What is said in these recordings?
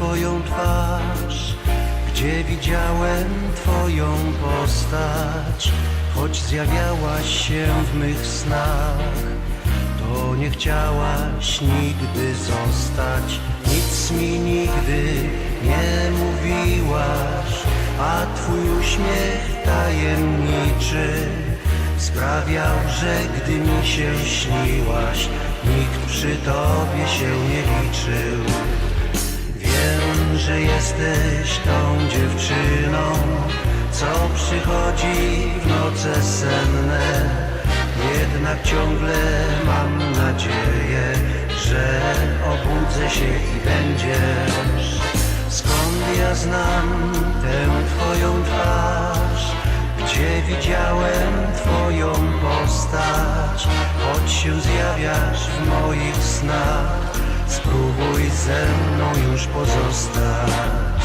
Twoją twarz, gdzie widziałem Twoją postać, choć zjawiałaś się w mych snach, to nie chciałaś nigdy zostać, nic mi nigdy nie mówiłaś, a Twój uśmiech tajemniczy sprawiał, że gdy mi się śniłaś, nikt przy Tobie się nie liczył. Wiem, że jesteś tą dziewczyną, co przychodzi w noce senne. Jednak ciągle mam nadzieję, że obudzę się i będziesz. Skąd ja znam się zjawiasz w moich snach, spróbuj ze mną już pozostać.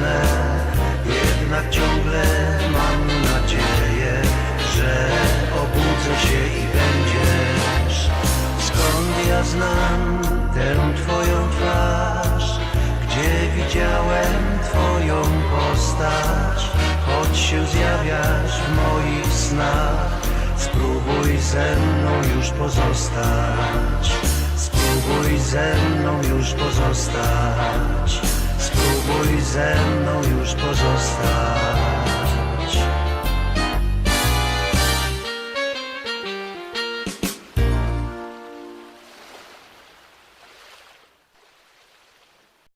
Senne. Jednak ciągle mam nadzieję, że obudzę się i będziesz. Skąd ja znam tę Twoją twarz? Gdzie widziałem Twoją postać? Choć się zjawiasz w moich snach, spróbuj ze mną już pozostać. Spróbuj ze mną już pozostać. Spróbuj ze mną już pozostać.